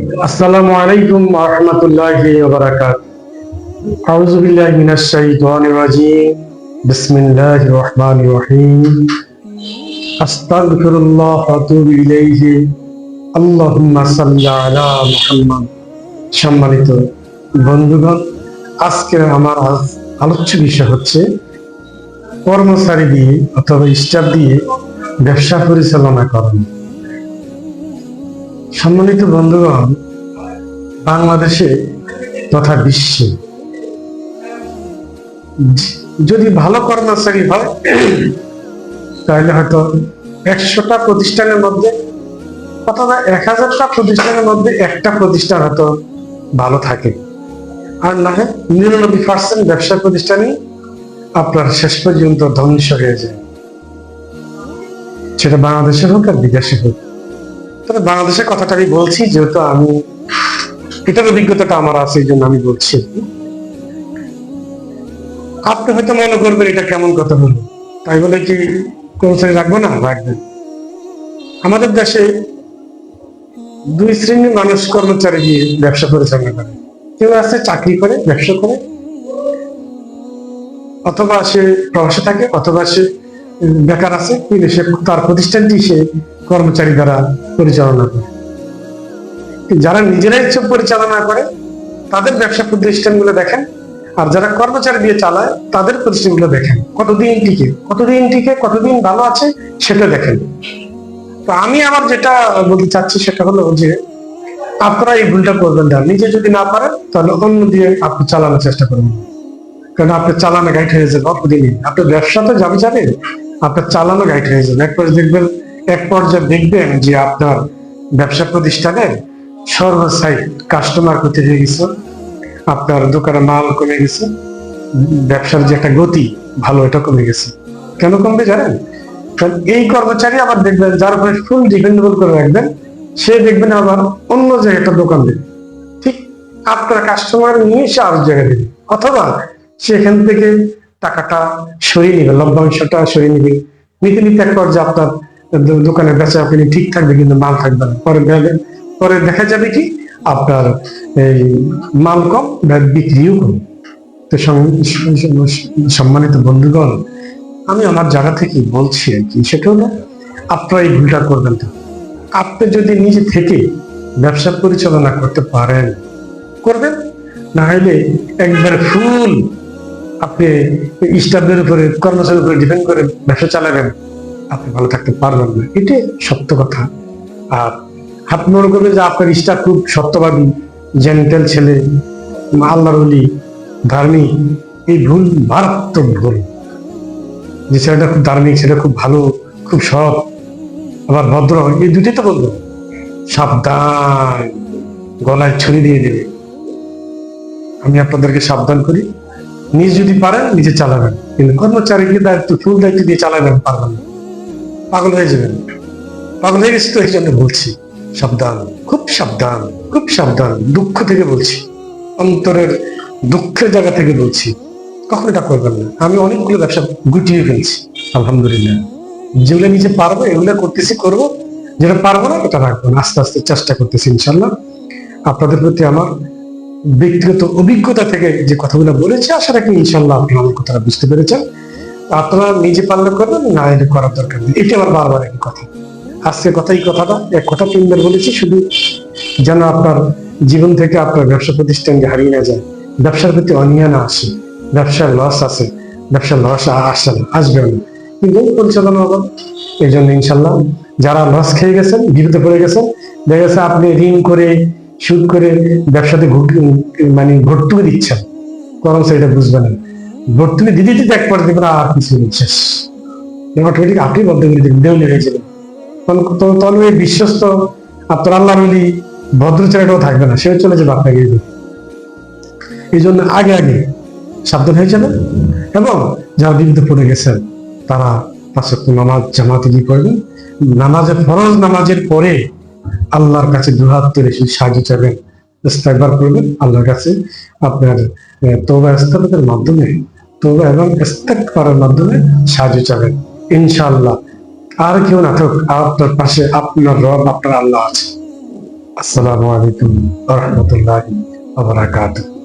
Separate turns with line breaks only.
আসসালামু আলাইকুম রাহমাতুল্লাহি ওয়া বারাকাতুহু। আউযু বিল্লাহি মিনাশ শাইতানির বিসমিল্লাহির আস্তাগফিরুল্লাহ ওয়া আতুবু ইলাইহি। আল্লাহুম্মা সাল্লি আলা সম্মানিত বন্ধুগণ, আজকে আমার আলোচ্য বিষয় হচ্ছে কর্মচারী দিয়ে অথবা স্টাফ দিয়ে ব্যবসা পরিচালনা করানো সম্মানিত বন্ধুগণ, বাংলাদেশে তথা বিশ্বে যদি ভালো কর্মচারী হয়, তাহলে হয়তো একশোটা প্রতিষ্ঠানের মধ্যে অথবা এক হাজারটা প্রতিষ্ঠানের মধ্যে একটা প্রতিষ্ঠান হয়তো ভালো থাকে। আর না হয় নিরানব্বই পার্সেন্ট ব্যবসা প্রতিষ্ঠানই আপনার শেষ পর্যন্ত ধ্বংস হয়ে যায়। সেটা বাংলাদেশে হোক আর বিদেশে হোক। তবে বাংলাদেশের কথাটা আমি বলছি, যেহেতু আমি এটার অভিজ্ঞতাটা আমার আছে, এই জন্য আমি বলছি। আপনি হয়তো মনে করবেন এটা কেমন কথা হলো। তাই বলে কি কর্মচারী রাখব না? রাখবেন। আমাদের দেশে দুই শ্রেণির মানুষ কর্মচারী দিয়ে ব্যবসা পরিচালনা করে। কেউ আছে চাকরি করে, ব্যবসা করে। অথবা সে প্রবাসে থাকে, অথবা সে বেকার আছে। কিন্তু সে তার প্রতিষ্ঠানটি সে কর্মচারী দ্বারা পরিচালনা করে। যারা নিজেরাই ইচ্ছে পরিচালনা করে, তাদের ব্যবসা প্রতিষ্ঠানগুলো দেখেন, আর যারা কর্মচারী দিয়ে চালায়, তাদের প্রতিষ্ঠানগুলো দেখেন। কতদিন টিকে কতদিন টিকে, কতদিন ভালো আছে, সেটা দেখেন। তো আমি আমার যেটা বলতে চাচ্ছি, সেটা হলো যে আপনারা এই ভুলটা করবেন না। নিজে যদি না পারেন, তাহলে অন্য দিয়ে আপনি চালানোর চেষ্টা করবেন। কারণ আপনার চালানো গাইড হয়ে যাবে অল্প দিনই আপনার ব্যবসা তো যাবে যাবে, আপনার চালানো গাইড হয়ে যাবে। এক পর্যায়ে দেখবেন এক পর্যায়ে দেখবেন যে আপনার ব্যবসা প্রতিষ্ঠানের সর্বসাইট কাস্টমার ক্ষতি হয়ে গেছে, আপনার দোকানে মাল কমে গেছে, ব্যবসার যে একটা গতি ভালো, এটা কমে গেছে। কেন কমবে জানেন? কারণ এই কর্মচারী আবার দেখবেন, যার উপরে ফুল ডিপেন্ডেবল করে রাখবেন, সে দেখবেন আবার অন্য জায়গায় একটা দোকান দেবে। ঠিক আপনার কাস্টমার নিয়ে সে আর জায়গায় দেবে। অথবা সেখান থেকে টাকাটা সরিয়ে নিবে, লভ্যাংশটা সরিয়ে নিবে। নিতে নিতে এক পর্যায়ে আপনার দোকানে বেচা আপনি ঠিক থাকবে কিন্তু মাল থাকবে না। পরে পরে দেখা যাবে কি, আপনার এই মাল কম বিক্রিও কম। তো সম- সম- সম্মানিত বন্ধুগণ, আমি আমার জায়গা থেকে বলছি আর কি, সেটা হলো আপনারা এই ভুলটা করবেন না। আপনি যদি নিজে থেকে ব্যবসা পরিচালনা করতে পারেন, করবেন, না হলে একবার ফুল আপনি স্টাফদের উপরে কর্মচারীর উপরে ডিপেন্ড করে ব্যবসা চালাবেন। আপনি ভালো থাকতে পারবেন না। এটাই সত্য কথা। আর আপনি মনে করবেন যে আপনার স্টাফ খুব সত্যবাদী, জেন্টেল ছেলে, আল্লাহর ধার্মিক, এই ভুল মারাত্মক ভুল। যে ছেলেটা খুব ধার্মিক সেটা খুব ভালো, খুব সৎ, আবার ভদ্র এই দুটোই তো বলব। সাবধান, গলায় ছুরি দিয়ে দেবে। আমি আপনাদেরকে সাবধান করি। নিজ যদি পারেন, নিজে চালাবেন। কিন্তু কর্মচারীকে দায়িত্ব, ফুল দায়িত্ব দিয়ে চালাবেন, পারবেন না। পাগল হয়ে যাবেন। পাগল হয়ে গেছে তো এই জন্য বলছি, সাবধান, খুব সাবধান খুব সাবধান, দুঃখ থেকে বলছি, অন্তরের দুঃখের জায়গা থেকে বলছি, কখন এটা করবেন না। আমি অনেকগুলো ব্যবসা গুটিয়ে ফেলছি, আলহামদুলিল্লাহ। যেগুলো নিজে পারব, এগুলো করতেছি, করব। যেটা পারব না এটা রাখব না। আস্তে আস্তে চেষ্টা করতেছি ইনশাল্লাহ আপনাদের প্রতি আমার ব্যক্তিগত অভিজ্ঞতা থেকে যে কথাগুলো বলেছি, আশা রাখি ইনশাল্লাহ আপনি আমার কথাটা বুঝতে পেরেছেন। আপনারা নিজে পারলে করবেন না এটা করার দরকার নেই। এটা আমার বারবার একই কথা। আজকে কথা এই কথাটা, এক কথা তিনবার বলেছি, শুধু যেন আপনার জীবন থেকে আপনার ব্যবসা প্রতিষ্ঠানকে হারিয়ে না যায়। ব্যবসার প্রতি অনিয়া না আসে, ব্যবসার লস আছে, ব্যবসার লস আসে না, আসবে না। কিন্তু পরিচালনা হবে এই জন্য ইনশাল্লাহ যারা লস খেয়ে গেছেন বিরুদ্ধে পড়ে গেছেন, দেখা গেছে আপনি ঋণ করে, সুদ করে ব্যবসাতে মানে ভর্তুকি দিচ্ছেন। করম সেটা বুঝবেন না। ভর্তুকি দিতে দিতে এক পর দেখবেন আর কিছু শেষ। অটোমেটিক আপনি বদ্ধ করে দেবেন দেউলে হয়ে যাবেন তখন ওই বিশ্বস্ত আপনার আল্লাহ বলি ভদ্র ছেলেটাও থাকবে না সেও চলে যাবে আপনাকে এই জন্য আগে আগে সাবধান হয়ে যাবেন এবং যারা বিরুদ্ধে পড়ে গেছেন তারা পাঁচ ওয়াক্ত নামাজ জামাতে গিয়ে করবেন নামাজের ফরজ নামাজের পরে আল্লাহর কাছে দুহাত তুলে শুধু সাহায্য চাইবেন ইস্তেগফার করবেন আল্লাহর কাছে আপনার আহ, তওবা মাধ্যমে তওবা এবং করার মাধ্যমে সাহায্য চাবেন। ইনশাল্লাহ আর কেউ না থাক আপনার পাশে আপনার রব, আপনার আল্লাহ আছে। আসসালামু আলাইকুম রহমতুল্লাহ আবরাকাতুহ